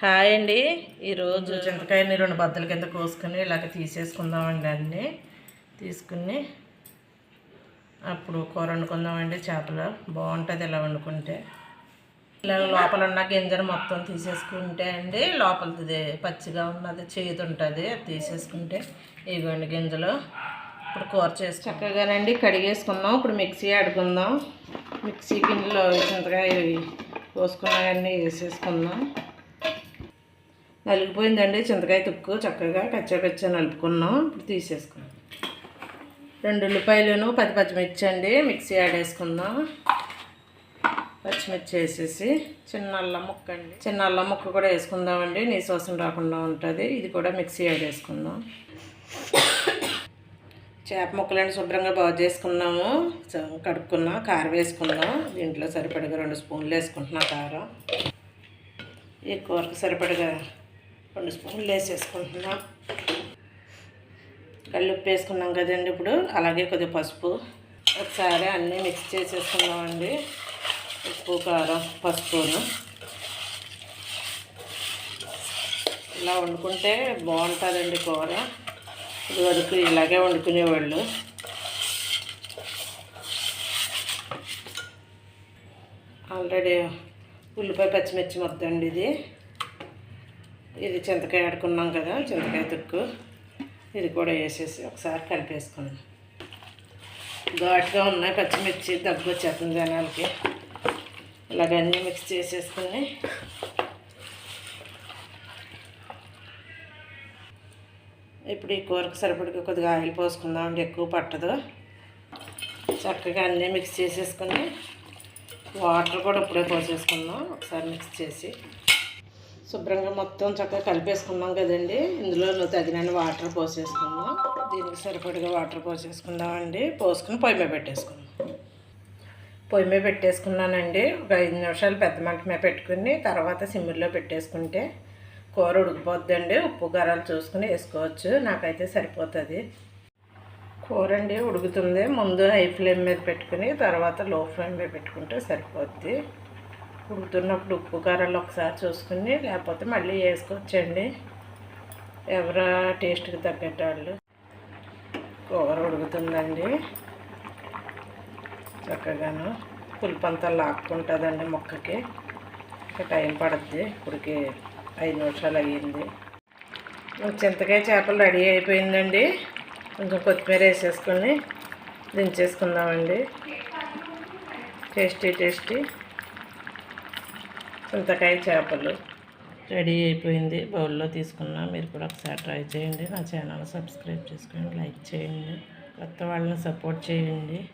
Hi అండి. ఈరోజు చింతకాయని రెండు బద్దల కింద కోసుకొని ఇలాగ తీసేసుకుందామండి అన్నీ. తీసుకుని అప్పుడు కూర వండుకుందామండి చేపలు. బాగుంటుంది ఇలా వండుకుంటే. ఇలా లోపల ఉన్న గింజను మొత్తం తీసేసుకుంటే అండి లోపలది పచ్చిగా ఉన్నది చేదు ఉంటుంది అది తీసేసుకుంటే ఇవ్వండి గింజలు. ఇప్పుడు కూర చేసి చక్కగానండి కడిగేసుకుందాం. ఇప్పుడు మిక్సీ ఆడుకుందాం మిక్సీ గిన్నెలో చింతకాయ కోసుకున్నవన్నీ వేసేసుకుందాం. నలిగిపోయిందండి చింతకాయ తుక్కు చక్కగా కచ్చా కచ్చా నలుపుకున్నాం. ఇప్పుడు తీసేసుకున్నాం. రెండు ఉల్లిపాయలను పది పచ్చిమిర్చి అండి మిక్సీ ఆడేసుకుందాం పచ్చిమిర్చి వేసేసి చిన్న అల్లం ముక్క అండి. చిన్న అల్లం ముక్క కూడా వేసుకుందామండి. నీ శోసం రాకుండా ఉంటుంది. ఇది కూడా మిక్సీ ఆడేసుకుందాం చేప ముక్కలను శుభ్రంగా బాగు చేసుకున్నాము. కడుక్కున్నాం కారం వేసుకుందాం. దీంట్లో సరిపడగా రెండు స్పూన్లు వేసుకుంటున్నా కారం. ఈ కూరకు సరిపడగా రెండు స్పూన్లు వేసేసుకుంటున్నాం. కల్లుప్పు వేసుకున్నాం కదండి ఇప్పుడు. అలాగే కొద్దిగా పసుపు. ఒకసారి అన్నీ మిక్స్ చేసేసుకున్నామండి ఉప్పు కారం పసుపును. ఇలా వండుకుంటే బాగుంటుందండి కూర. ఇది వరకు ఇలాగే వండుకునేవాళ్ళు. ఆల్రెడీ ఉల్లిపాయ పచ్చిమిర్చి మొత్తం అండి ఇది. ఇది చింతకాయ ఆడుకున్నాం కదా చింతకాయ తుక్కు. ఇది కూడా వేసేసి ఒకసారి కలిపేసుకున్నాం. ఘాటుగా ఉన్నాయి పచ్చిమిర్చి దగ్గు వచ్చేస్తుంది జనాలకి. ఇలాగన్నీ మిక్స్ చేసేసుకుని ఇప్పుడు ఈ కూరకు సరిపడికి కొద్దిగా ఆయిల్ పోసుకుందాం అండి ఎక్కువ పట్టదు. చక్కగా అన్నీ మిక్స్ చేసేసుకుని వాటర్ కూడా ఇప్పుడే పోసేసుకుందాం ఒకసారి మిక్స్ చేసి. శుభ్రంగా మొత్తం చక్కగా కలిపేసుకున్నాం కదండి. ఇందులో తగినన్ని వాటర్ పోసేసుకుందాం. దీనికి సరిపడిగా వాటర్ పోసేసుకుందామండి. పోసుకుని పొయ్యి మీద పెట్టేసుకుందాం. పొయ్యి మీద పెట్టేసుకున్నానండి. ఒక ఐదు నిమిషాలు పెద్ద మంట మీద పెట్టుకుని తర్వాత సిమ్మిలో పెట్టేసుకుంటే కూర ఉడికిపోద్దండి. ఉప్పు కారాలు చూసుకుని వేసుకోవచ్చు. నాకైతే సరిపోతుంది. కూర అండి ఉడుకుతుంది. ముందు హై ఫ్లేమ్ మీద పెట్టుకుని తర్వాత లో ఫ్లేమ్ మీద పెట్టుకుంటే సరిపోద్ది. ఉడుకుతున్నప్పుడు ఉప్పు కారాలు ఒకసారి చూసుకుని లేకపోతే మళ్ళీ వేసుకోవచ్చండి ఎవరు టేస్ట్కి తగ్గట్టు వాళ్ళు. కూర ఉడుకుతుందండి. చక్కగాను పులిపంతా లాక్కుంటుందండి మొక్కకి. ఇంకా టైం పడుద్ది ఇప్పటికి ఐదు నిమిషాలు అయ్యింది. చింతకాయ చేపలు రెడీ అయిపోయిందండి. కొంచెం కొత్తిమీర వేసేసుకొని దించేసుకుందామండి. Tasty tasty. చింతకాయ చేపలు. రెడీ అయిపోయింది. బౌల్లో తీసుకున్నా. మీరు కూడా ఒకసారి ట్రై చేయండి. నా ఛానల్ సబ్స్క్రైబ్ చేసుకోండి లైక్ చేయండి. కొత్త వాళ్ళని సపోర్ట్ చేయండి.